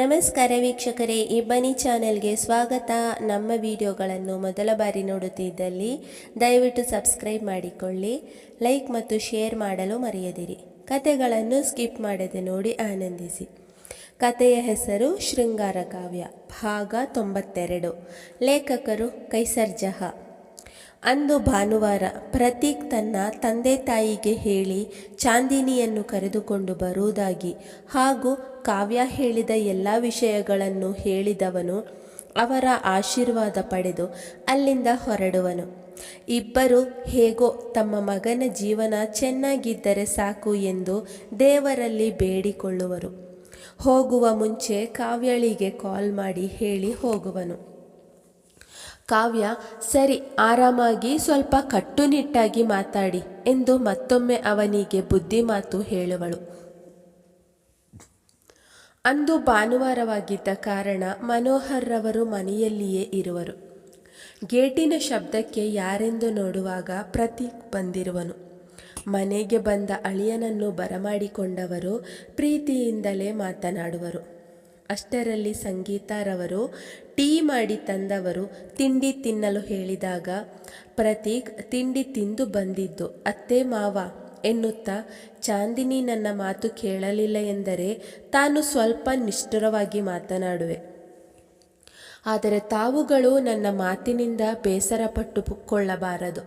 ನಮಸ್ಕಾರ ವೀಕ್ಷಕರೇ ಇಬ್ಬನಿ ಚಾನೆಲ್ಗೆ ಸ್ವಾಗತ. ನಮ್ಮ ವಿಡಿಯೋಗಳನ್ನು ಮೊದಲ ಬಾರಿ ನೋಡುತ್ತಿದ್ದಲ್ಲಿ ದಯವಿಟ್ಟು ಸಬ್ಸ್ಕ್ರೈಬ್ ಮಾಡಿಕೊಳ್ಳಿ, ಲೈಕ್ ಮತ್ತು ಶೇರ್ ಮಾಡಲು ಮರೆಯದಿರಿ. ಕತೆಗಳನ್ನು ಸ್ಕಿಪ್ ಮಾಡದೆ ನೋಡಿ ಆನಂದಿಸಿ. ಕತೆಯ ಹೆಸರು ಶೃಂಗಾರ ಕಾವ್ಯ, ಭಾಗ ತೊಂಬತ್ತೆರಡು. ಲೇಖಕರು ಕೈಸರ್ ಜಹಾ. ಅಂದು ಭಾನುವಾರ ಪ್ರತೀಕ್ ತನ್ನ ತಂದೆ ತಾಯಿಗೆ ಹೇಳಿ ಚಾಂದಿನಿಯನ್ನು ಕರೆದುಕೊಂಡು ಬರುವುದಾಗಿ ಹಾಗೂ ಕಾವ್ಯ ಹೇಳಿದ ಎಲ್ಲ ವಿಷಯಗಳನ್ನು ಹೇಳಿದವನು ಅವರ ಆಶೀರ್ವಾದ ಪಡೆದು ಅಲ್ಲಿಂದ ಹೊರಡುವನು. ಇಬ್ಬರು ಹೇಗೋ ತಮ್ಮ ಮಗನ ಜೀವನ ಚೆನ್ನಾಗಿದ್ದರೆ ಸಾಕು ಎಂದು ದೇವರಲ್ಲಿ ಬೇಡಿಕೊಳ್ಳುವರು. ಹೋಗುವ ಮುಂಚೆ ಕಾವ್ಯಳಿಗೆ ಕಾಲ್ ಮಾಡಿ ಹೇಳಿ ಹೋಗುವನು. ಕಾವ್ಯ, ಸರಿ, ಆರಾಮಾಗಿ ಸ್ವಲ್ಪ ಕಟ್ಟುನಿಟ್ಟಾಗಿ ಮಾತಾಡಿ ಎಂದು ಮತ್ತೊಮ್ಮೆ ಅವನಿಗೆ ಬುದ್ಧಿ ಮಾತು ಹೇಳುವಳು. ಅಂದು ಭಾನುವಾರವಾಗಿದ್ದ ಕಾರಣ ಮನೋಹರ್ರವರು ಮನೆಯಲ್ಲಿಯೇ ಇರುವರು. ಗೇಟಿನ ಶಬ್ದಕ್ಕೆ ಯಾರೆಂದು ನೋಡುವಾಗ ಪ್ರತೀಕ್ ಬಂದಿರುವನು. ಮನೆಗೆ ಬಂದ ಅಳಿಯನನ್ನು ಬರಮಾಡಿಕೊಂಡವರು ಪ್ರೀತಿಯಿಂದಲೇ ಮಾತನಾಡುವರು. ಅಷ್ಟರಲ್ಲಿ ಸಂಗೀತಾರವರು ಟೀ ಮಾಡಿ ತಂದವರು ತಿಂಡಿ ತಿನ್ನಲು ಹೇಳಿದಾಗ, ಪ್ರತೀಕ್, ತಿಂಡಿ ತಿಂದು ಬಂದಿದ್ದು. ಅತ್ತೆ, ಮಾವ, ಎನ್ನುತ್ತಾ ಚಾಂದಿನಿ ನನ್ನ ಮಾತು ಕೇಳಲಿಲ್ಲ ಎಂದರೆ ತಾನು ಸ್ವಲ್ಪ ನಿಷ್ಠುರವಾಗಿ ಮಾತನಾಡುವೆ. ಆದರೆ ತಾವುಗಳು ನನ್ನ ಮಾತಿನಿಂದ ಬೇಸರ ಪಟ್ಟುಕೊಳ್ಳಬಾರದು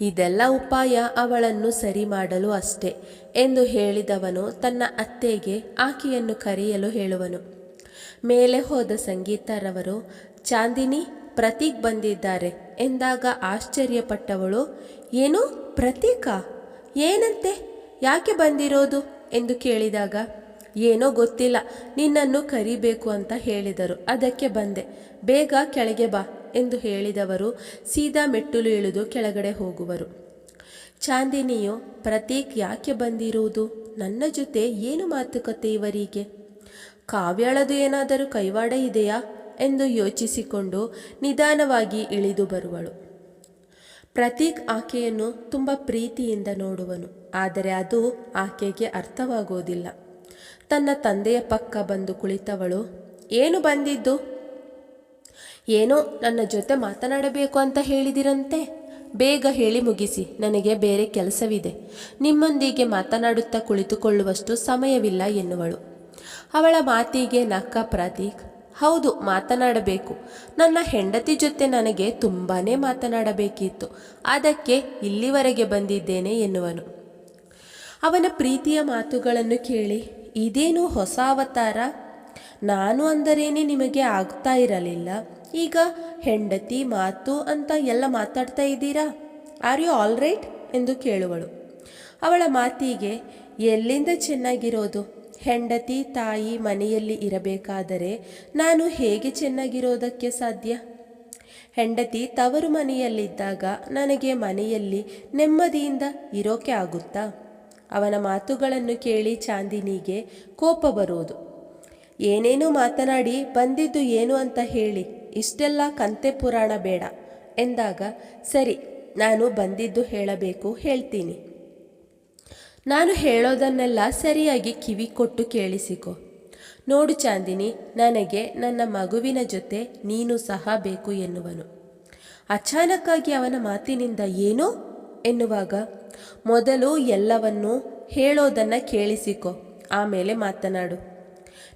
ಇದೆಲ್ಲ ಉಪಾಯ ಅವಳನ್ನು ಸರಿ ಮಾಡಲು ಅಷ್ಟೆ ಎಂದು ಹೇಳಿದವನು ತನ್ನ ಅತ್ತೆಗೆ ಆಕೆಯನ್ನು ಕರೆಯಲು ಹೇಳುವನು. ಮೇಲೆ ಹೋದ ಸಂಗೀತರವರು, ಚಾಂದಿನಿ ಪ್ರತೀಕ್ ಬಂದಿದ್ದಾರೆ ಎಂದಾಗ ಆಶ್ಚರ್ಯಪಟ್ಟವಳು, ಏನು ಪ್ರತೀಕ? ಏನಂತೆ? ಯಾಕೆ ಬಂದಿರೋದು? ಎಂದು ಕೇಳಿದಾಗ, ಏನೋ ಗೊತ್ತಿಲ್ಲ, ನಿನ್ನನ್ನು ಕರಿಬೇಕು ಅಂತ ಹೇಳಿದರು. ಅದಕ್ಕೆ ಬಂದೆ. ಬೇಗ ಕೆಳಗೆ ಬಾ ಎಂದು ಹೇಳಿದವರು ಸೀದಾ ಮೆಟ್ಟಲು ಇಳಿದು ಕೆಳಗಡೆ ಹೋಗುವರು. ಚಾಂದಿನಿಯು ಪ್ರತೀಕ್ ಯಾಕೆ ಬಂದಿರುವುದು ನನ್ನ ಜೊತೆ ಏನು ಮಾತುಕತೆ ಇವರಿಗೆ? ಕಾವ್ಯಾಳದು ಏನಾದರೂ ಕೈವಾಡ ಇದೆಯಾ ಎಂದು ಯೋಚಿಸಿಕೊಂಡು ನಿಧಾನವಾಗಿ ಇಳಿದು ಬರುವಳು. ಪ್ರತೀಕ್ ಆಕೆಯನ್ನು ತುಂಬ ಪ್ರೀತಿಯಿಂದ ನೋಡುವನು, ಆದರೆ ಅದು ಆಕೆಗೆ ಅರ್ಥವಾಗೋದಿಲ್ಲ. ತನ್ನ ತಂದೆಯ ಪಕ್ಕ ಬಂದು ಕುಳಿತವಳು, ಏನು ಬಂದಿದ್ದು? ಏನೋ ನನ್ನ ಜೊತೆ ಮಾತನಾಡಬೇಕು ಅಂತ ಹೇಳಿದಿರಂತೆ. ಬೇಗ ಹೇಳಿ ಮುಗಿಸಿ, ನನಗೆ ಬೇರೆ ಕೆಲಸವಿದೆ. ನಿಮ್ಮೊಂದಿಗೆ ಮಾತನಾಡುತ್ತಾ ಕುಳಿತುಕೊಳ್ಳುವಷ್ಟು ಸಮಯವಿಲ್ಲ ಎನ್ನುವಳು. ಅವಳ ಮಾತಿಗೆ ನಕ್ಕ ಪ್ರತೀಕ್, ಹೌದು, ಮಾತನಾಡಬೇಕು. ನನ್ನ ಹೆಂಡತಿ ಜೊತೆ ನನಗೆ ತುಂಬಾ ಮಾತನಾಡಬೇಕಿತ್ತು. ಅದಕ್ಕೆ ಇಲ್ಲಿವರೆಗೆ ಬಂದಿದ್ದೇನೆ, ಎನ್ನುವನು. ಅವನ ಪ್ರೀತಿಯ ಮಾತುಗಳನ್ನು ಕೇಳಿ, ಇದೇನು ಹೊಸ ಅವತಾರ? ನಾನು ಅಂದರೇನೆ ನಿಮಗೆ ಆಗ್ತಾ ಇರಲಿಲ್ಲ. ಈಗ ಹೆಂಡತಿ, ಮಾತು ಅಂತ ಎಲ್ಲ ಮಾತಾಡ್ತಾ ಇದ್ದೀರಾ? ಆರ್ ಯು ಆಲ್ ರೈಟ್ ಎಂದು ಕೇಳುವಳು. ಅವಳ ಮಾತಿಗೆ, ಎಲ್ಲಿಂದ ಚೆನ್ನಾಗಿರೋದು? ಹೆಂಡತಿ ತಾಯಿ ಮನೆಯಲ್ಲಿ ಇರಬೇಕಾದರೆ ನಾನು ಹೇಗೆ ಚೆನ್ನಾಗಿರೋದಕ್ಕೆ ಸಾಧ್ಯ? ಹೆಂಡತಿ ತವರು ಮನೆಯಲ್ಲಿದ್ದಾಗ ನನಗೆ ಮನೆಯಲ್ಲಿ ನೆಮ್ಮದಿಯಿಂದ ಇರೋಕೆ ಆಗುತ್ತಾ? ಅವನ ಮಾತುಗಳನ್ನು ಕೇಳಿ ಚಾಂದಿನಿಗೆ ಕೋಪ ಬರೋದು. ಏನೇನು ಮಾತನಾಡಿ ಬಂದಿದ್ದು ಏನು ಅಂತ ಹೇಳಿ, ಇಷ್ಟೆಲ್ಲ ಕಂತೆ ಪುರಾಣ ಬೇಡ ಎಂದಾಗ, ಸರಿ, ನಾನು ಬಂದಿದ್ದು ಹೇಳಬೇಕು ಹೇಳ್ತೀನಿ. ನಾನು ಹೇಳೋದನ್ನೆಲ್ಲ ಸರಿಯಾಗಿ ಕಿವಿ ಕೊಟ್ಟು ಕೇಳಿಸಿಕೊ. ನೋಡು ಚಾಂದಿನಿ, ನನಗೆ ನನ್ನ ಮಗುವಿನ ಜೊತೆ ನೀನು ಸಹ ಬೇಕು ಎನ್ನುವನು. ಅಚಾನಕ್ಕಾಗಿ ಅವನ ಮಾತಿನಿಂದ ಏನು? ಎನ್ನುವಾಗ, ಮೊದಲು ಎಲ್ಲವನ್ನೂ ಹೇಳೋದನ್ನು ಕೇಳಿಸಿಕೊ, ಆಮೇಲೆ ಮಾತನಾಡು.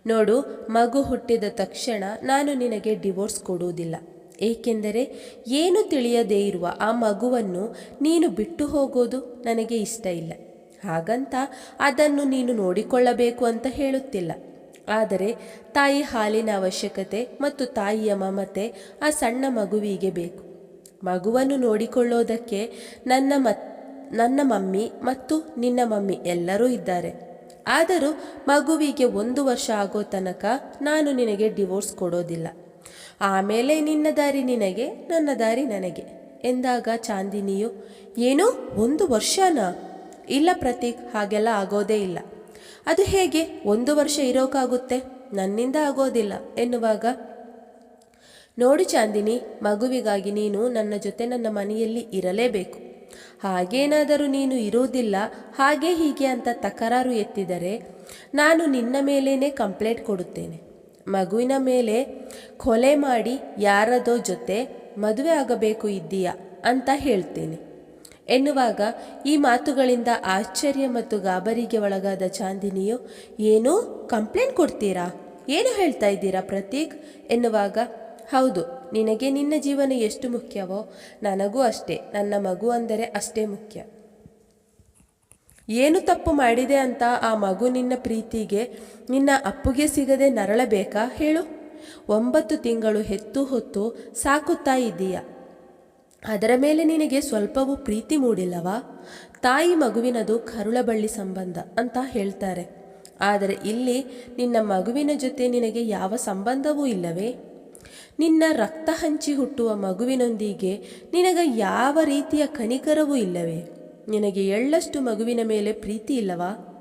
ನೋಡು, ಮಗು ಹುಟ್ಟಿದ ತಕ್ಷಣ ನಾನು ನಿನಗೆ ಡಿವೋರ್ಸ್ ಕೊಡುವುದಿಲ್ಲ. ಏಕೆಂದರೆ ಏನು ತಿಳಿಯದೇ ಇರುವ ಆ ಮಗುವನ್ನು ನೀನು ಬಿಟ್ಟು ಹೋಗೋದು ನನಗೆ ಇಷ್ಟ ಇಲ್ಲ. ಹಾಗಂತ ಅದನ್ನು ನೀನು ನೋಡಿಕೊಳ್ಳಬೇಕು ಅಂತ ಹೇಳುತ್ತಿಲ್ಲ. ಆದರೆ ತಾಯಿ ಹಾಲಿನ ಅವಶ್ಯಕತೆ ಮತ್ತು ತಾಯಿಯ ಮಮತೆ ಆ ಸಣ್ಣ ಮಗುವಿಗೆ ಬೇಕು. ಮಗುವನ್ನು ನೋಡಿಕೊಳ್ಳೋದಕ್ಕೆ ನನ್ನ ಮತ್ ನನ್ನ ಮಮ್ಮಿ ಮತ್ತು ನಿನ್ನ ಮಮ್ಮಿ ಎಲ್ಲರೂ ಇದ್ದಾರೆ. ಆದರೂ ಮಗುವಿಗೆ ಒಂದು ವರ್ಷ ಆಗೋ ತನಕ ನಾನು ನಿನಗೆ ಡಿವೋರ್ಸ್ ಕೊಡೋದಿಲ್ಲ. ಆಮೇಲೆ ನಿನ್ನ ದಾರಿ ನಿನಗೆ, ನನ್ನ ದಾರಿ ನನಗೆ ಎಂದಾಗ ಚಾಂದಿನಿಯು, ಏನೋ, ಒಂದು ವರ್ಷನಾ? ಇಲ್ಲ ಪ್ರತೀಕ್, ಹಾಗೆಲ್ಲ ಆಗೋದೇ ಇಲ್ಲ. ಅದು ಹೇಗೆ? ಒಂದು ವರ್ಷ ಇರೋಕ್ಕಾಗುತ್ತೆ ನನ್ನಿಂದ ಆಗೋದಿಲ್ಲ, ಎನ್ನುವಾಗ. ನೋಡು ಚಾಂದಿನಿ, ಮಗುವಿಗಾಗಿ ನೀನು ನನ್ನ ಜೊತೆ ನನ್ನ ಮನೆಯಲ್ಲಿ ಇರಲೇಬೇಕು. ಹಾಗೇನಾದರೂ ನೀನು ಇರುವುದಿಲ್ಲ, ಹಾಗೆ ಹೀಗೆ ಅಂತ ತಕರಾರು ಎತ್ತಿದರೆ ನಾನು ನಿನ್ನ ಮೇಲೇನೆ ಕಂಪ್ಲೇಂಟ್ ಕೊಡುತ್ತೇನೆ. ಮಗುವಿನ ಮೇಲೆ ಕೊಲೆ ಮಾಡಿ ಯಾರದೋ ಜೊತೆ ಮದುವೆ ಆಗಬೇಕು ಇದ್ದೀಯಾ ಅಂತ ಹೇಳ್ತೇನೆ. ಎನ್ನುವಾಗ ಈ ಮಾತುಗಳಿಂದ ಆಶ್ಚರ್ಯ ಮತ್ತು ಗಾಬರಿಗೆ ಒಳಗಾದ ಚಾಂದಿನಿಯು, ಏನು ಕಂಪ್ಲೇಂಟ್ ಕೊಡ್ತೀರಾ? ಏನು ಹೇಳ್ತಾ ಇದ್ದೀರಾ ಪ್ರತೀಕ್? ಎನ್ನುವಾಗ, ಹೌದು, ನಿನಗೆ ನಿನ್ನ ಜೀವನ ಎಷ್ಟು ಮುಖ್ಯವೋ? ನನಗೂ ಅಷ್ಟೇ, ನನ್ನ ಮಗು ಅಂದರೆ ಅಷ್ಟೇ ಮುಖ್ಯ. ಏನು ತಪ್ಪು ಮಾಡಿದೆ ಅಂತ ಆ ಮಗು ನಿನ್ನ ಪ್ರೀತಿಗೆ, ನಿನ್ನ ಅಪ್ಪುಗೆ ಸಿಗದೆ ನರಳಬೇಕಾ? ಹೇಳು. ಒಂಬತ್ತು ತಿಂಗಳು ಹೆತ್ತು ಹೊತ್ತು ಸಾಕುತ್ತಾ ಇದ್ದೀಯ? ಅದರ ಮೇಲೆ ನಿನಗೆ ಸ್ವಲ್ಪವೂ ಪ್ರೀತಿ ಮೂಡಿಲ್ಲವಾ? ತಾಯಿ ಮಗುವಿನದು ಕರುಳಬಳ್ಳಿ ಸಂಬಂಧ ಅಂತ ಹೇಳ್ತಾರೆ. ಆದರೆ ಇಲ್ಲಿ ನಿನ್ನ ಮಗುವಿನ ಜೊತೆ ನಿನಗೆ ಯಾವ ಸಂಬಂಧವೂ ಇಲ್ಲವೇ? ನಿನ್ನ ರಕ್ತ ಹಂಚಿ ಹುಟ್ಟುವ ಮಗುವಿನೊಂದಿಗೆ ನಿನಗೆ ಯಾವ ರೀತಿಯ ಕನಿಕರವೂ ಇಲ್ಲವೇ? ನಿನಗೆ ಎಳ್ಳಷ್ಟು ಮಗುವಿನ ಮೇಲೆ ಪ್ರೀತಿ ಇಲ್ಲವಾ?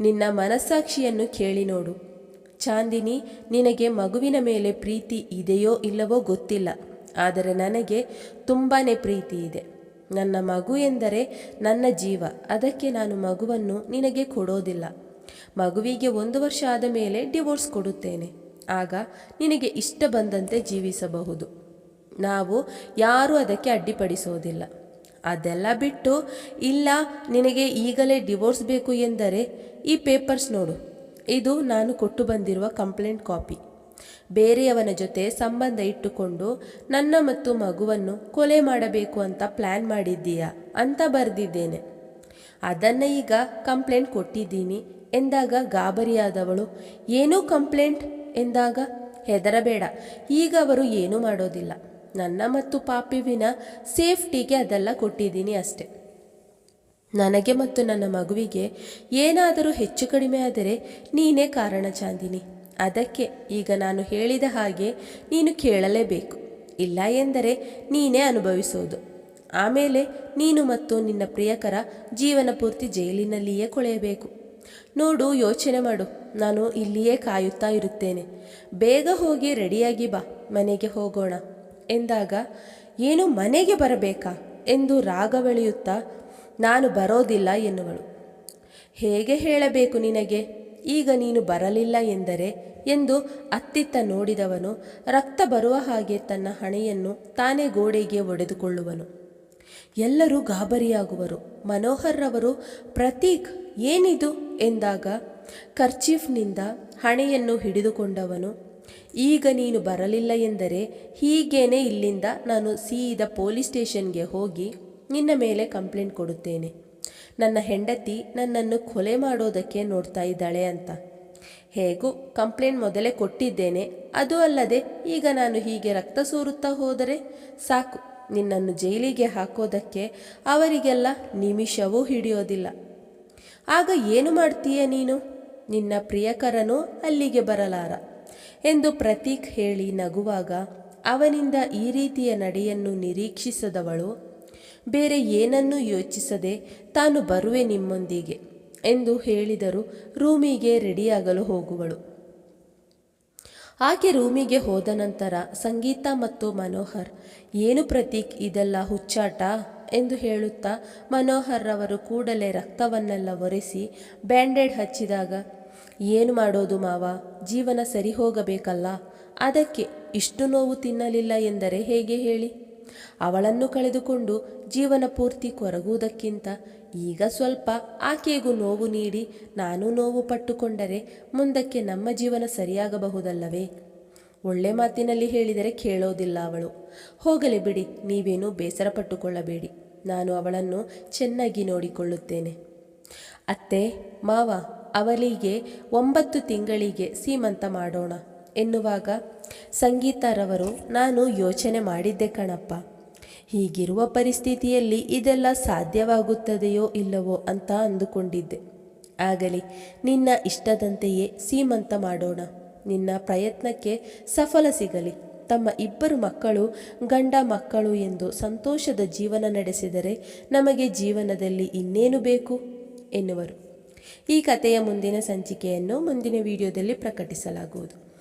ನಿನ್ನ ಮನಸ್ಸಾಕ್ಷಿಯನ್ನು ಕೇಳಿ ನೋಡು. ಚಾಂದಿನಿ, ನಿನಗೆ ಮಗುವಿನ ಮೇಲೆ ಪ್ರೀತಿ ಇದೆಯೋ ಇಲ್ಲವೋ ಗೊತ್ತಿಲ್ಲ. ಆದರೆ ನನಗೆ ತುಂಬಾ ಪ್ರೀತಿ ಇದೆ. ನನ್ನ ಮಗು ಎಂದರೆ ನನ್ನ ಜೀವ. ಅದಕ್ಕೆ ನಾನು ಮಗುವನ್ನು ನಿನಗೆ ಕೊಡೋದಿಲ್ಲ. ಮಗುವಿಗೆ ಒಂದು ವರ್ಷ ಆದ ಮೇಲೆ ಡಿವೋರ್ಸ್ ಕೊಡುತ್ತೇನೆ. ಆಗ ನಿನಗೆ ಇಷ್ಟ ಬಂದಂತೆ ಜೀವಿಸಬಹುದು. ನಾವು ಯಾರೂ ಅದಕ್ಕೆ ಅಡ್ಡಿಪಡಿಸೋದಿಲ್ಲ. ಅದೆಲ್ಲ ಬಿಟ್ಟು, ಇಲ್ಲ, ನಿನಗೆ ಈಗಲೇ ಡಿವೋರ್ಸ್ ಬೇಕು ಎಂದರೆ ಈ ಪೇಪರ್ಸ್ ನೋಡು. ಇದು ನಾನು ಕೊಟ್ಟು ಬಂದಿರುವ ಕಂಪ್ಲೇಂಟ್ ಕಾಪಿ. ಬೇರೆಯವನ ಜೊತೆ ಸಂಬಂಧ ಇಟ್ಟುಕೊಂಡು, ನನ್ನ ಮತ್ತು ಮಗುವನ್ನು ಕೊಲೆ ಮಾಡಬೇಕು ಅಂತ ಪ್ಲ್ಯಾನ್ ಮಾಡಿದ್ದೀಯಾ? ಅಂತ ಬರೆದಿದ್ದೇನೆ. ಅದನ್ನು ಈಗ ಕಂಪ್ಲೇಂಟ್ ಕೊಟ್ಟಿದ್ದೀನಿ ಎಂದಾಗ ಗಾಬರಿಯಾದವಳು, ಏನೂ ಕಂಪ್ಲೇಂಟ್ ಎಂದಾಗ, ಹೆದರಬೇಡ, ಈಗ ಅವರು ಏನೂ ಮಾಡೋದಿಲ್ಲ. ನನ್ನ ಮತ್ತು ಪಾಪಿವಿನ ಸೇಫ್ಟಿಗೆ ಅದೆಲ್ಲ ಕೊಟ್ಟಿದ್ದೀನಿ ಅಷ್ಟೆ. ನನಗೆ ಮತ್ತು ನನ್ನ ಮಗುವಿಗೆ ಏನಾದರೂ ಹೆಚ್ಚು ಕಡಿಮೆ ಆದರೆ ನೀನೇ ಕಾರಣ ಚಾಂದಿನಿ. ಅದಕ್ಕೆ ಈಗ ನಾನು ಹೇಳಿದ ಹಾಗೆ ನೀನು ಕೇಳಲೇಬೇಕು. ಇಲ್ಲ ಎಂದರೆ ನೀನೇ ಅನುಭವಿಸೋದು. ಆಮೇಲೆ ನೀನು ಮತ್ತು ನಿನ್ನ ಪ್ರಿಯಕರ ಜೀವನ ಪೂರ್ತಿ ಜೈಲಿನಲ್ಲಿಯೇ ಕೊಳೆಯಬೇಕು. ನೋಡು, ಯೋಚನೆ ಮಾಡು. ನಾನು ಇಲ್ಲಿಯೇ ಕಾಯುತ್ತಾ ಇರುತ್ತೇನೆ. ಬೇಗ ಹೋಗಿ ರೆಡಿಯಾಗಿ ಬಾ, ಮನೆಗೆ ಹೋಗೋಣ. ಎಂದಾಗ, ಏನು ಮನೆಗೆ ಬರಬೇಕಾ ಎಂದು ರಾಗವೆಳೆಯುತ್ತಾ ನಾನು ಬರೋದಿಲ್ಲ ಎನ್ನುವಳು. ಹೇಗೆ ಹೇಳಬೇಕು ನಿನಗೆ? ಈಗ ನೀನು ಬರಲಿಲ್ಲ ಎಂದರೆ ಎಂದು ಅತ್ತಿತ್ತ ನೋಡಿದವನು, ರಕ್ತ ಬರುವ ಹಾಗೆ ತನ್ನ ಹಣೆಯನ್ನು ತಾನೇ ಗೋಡೆಗೆ ಒಡೆದುಕೊಳ್ಳುವನು. ಎಲ್ಲರೂ ಗಾಬರಿಯಾಗುವರು. ಮನೋಹರ್ರವರು, ಪ್ರತೀಕ್, ಏನಿದು? ಎಂದಾಗ ಕರ್ಚೀಫ್ನಿಂದ ಹಣೆಯನ್ನು ಹಿಡಿದುಕೊಂಡವನು, ಈಗ ನೀನು ಬರಲಿಲ್ಲ ಎಂದರೆ ಹೀಗೇನೆ ಇಲ್ಲಿಂದ ನಾನು ಸೀದ ಪೊಲೀಸ್ ಸ್ಟೇಷನ್ಗೆ ಹೋಗಿ ನಿನ್ನ ಮೇಲೆ ಕಂಪ್ಲೇಂಟ್ ಕೊಡುತ್ತೇನೆ. ನನ್ನ ಹೆಂಡತಿ ನನ್ನನ್ನು ಕೊಲೆ ಮಾಡೋದಕ್ಕೆ ನೋಡ್ತಾ ಇದ್ದಾಳೆ ಅಂತ. ಹೇಗೂ ಕಂಪ್ಲೇಂಟ್ ಮೊದಲೇ ಕೊಟ್ಟಿದ್ದೇನೆ. ಅದು ಅಲ್ಲದೆ ಈಗ ನಾನು ಹೀಗೆ ರಕ್ತ ಸೂರುತ್ತಾ ಹೋದರೆ ಸಾಕು. ನಿನ್ನನ್ನು ಜೈಲಿಗೆ ಹಾಕೋದಕ್ಕೆ ಅವರಿಗೆಲ್ಲ ನಿಮಿಷವೂ ಹಿಡಿಯೋದಿಲ್ಲ. ಆಗ ಏನು ಮಾಡ್ತೀಯ ನೀನು? ನಿನ್ನ ಪ್ರಿಯಕರನು ಅಲ್ಲಿಗೆ ಬರಲಾರ? ಎಂದು ಪ್ರತೀಕ್ ಹೇಳಿ ನಗುವಾಗ, ಅವನಿಂದ ಈ ರೀತಿಯ ನಡೆಯನ್ನು ನಿರೀಕ್ಷಿಸದವಳು ಬೇರೆ ಏನನ್ನೂ ಯೋಚಿಸದೆ ತಾನು ಬರುವೆ ನಿಮ್ಮೊಂದಿಗೆ ಎಂದು ಹೇಳಿದರು. ರೂಮಿಗೆ ರೆಡಿಯಾಗಲು ಹೋಗುವಳು. ಆಕೆ ರೂಮಿಗೆ ಹೋದ ನಂತರ ಸಂಗೀತ ಮತ್ತು ಮನೋಹರ್, ಏನು ಪ್ರತೀಕ್, ಇದೆಲ್ಲ ಹುಚ್ಚಾಟ? ಎಂದು ಹೇಳುತ್ತಾ ಮನೋಹರ್ ರವರು ಕೂಡಲೇ ರಕ್ತವನ್ನೆಲ್ಲ ಒರೆಸಿ ಬ್ಯಾಂಡೇಡ್ ಹಚ್ಚಿದಾಗ, ಏನು ಮಾಡೋದು ಮಾವ? ಜೀವನ ಸರಿ ಹೋಗಬೇಕಲ್ಲ? ಅದಕ್ಕೆ ಇಷ್ಟು ನೋವು ತಿನ್ನಲಿಲ್ಲ ಎಂದರೆ ಹೇಗೆ ಹೇಳಿ? ಅವಳನ್ನು ಕಳೆದುಕೊಂಡು ಜೀವನ ಪೂರ್ತಿ ಕೊರಗುವುದಕ್ಕಿಂತ ಈಗ ಸ್ವಲ್ಪ ಆಕೆಗೂ ನೋವು ನೀಡಿ ನಾನು ನೋವು ಪಟ್ಟುಕೊಂಡರೆ ಮುಂದಕ್ಕೆ ನಮ್ಮ ಜೀವನ ಸರಿಯಾಗಬಹುದಲ್ಲವೇ? ಒಳ್ಳೆ ಮಾತಿನಲ್ಲಿ ಹೇಳಿದರೆ ಕೇಳೋದಿಲ್ಲ ಅವಳು. ಹೋಗಲಿ ಬಿಡಿ, ನೀವೇನೂ ಬೇಸರ ಪಟ್ಟುಕೊಳ್ಳಬೇಡಿ. ನಾನು ಅವಳನ್ನು ಚೆನ್ನಾಗಿ ನೋಡಿಕೊಳ್ಳುತ್ತೇನೆ. ಅತ್ತೆ, ಮಾವ, ಅವಳಿಗೆ ಒಂಬತ್ತು ತಿಂಗಳಿಗೆ ಸೀಮಂತ ಮಾಡೋಣ. ಎನ್ನುವಾಗ ಸಂಗೀತರವರು, ನಾನು ಯೋಚನೆ ಮಾಡಿದ್ದೆ ಕಣಪ್ಪ. ಹೀಗಿರುವ ಪರಿಸ್ಥಿತಿಯಲ್ಲಿ ಇದೆಲ್ಲ ಸಾಧ್ಯವಾಗುತ್ತದೆಯೋ ಇಲ್ಲವೋ ಅಂತ ಅಂದುಕೊಂಡಿದ್ದೆ. ಆಗಲಿ, ನಿನ್ನ ಇಷ್ಟದಂತೆಯೇ ಸೀಮಂತ ಮಾಡೋಣ. ನಿನ್ನ ಪ್ರಯತ್ನಕ್ಕೆ ಸಫಲ ಸಿಗಲಿ. ತಮ್ಮ ಇಬ್ಬರು ಮಕ್ಕಳು ಗಂಡ ಮಕ್ಕಳು ಎಂದು ಸಂತೋಷದ ಜೀವನ ನಡೆಸಿದರೆ ನಮಗೆ ಜೀವನದಲ್ಲಿ ಇನ್ನೇನು ಬೇಕು? ಎನ್ನುವರು. ಈ ಕಥೆಯ ಮುಂದಿನ ಸಂಚಿಕೆಯನ್ನು ಮುಂದಿನ ವಿಡಿಯೋದಲ್ಲಿ ಪ್ರಕಟಿಸಲಾಗುವುದು.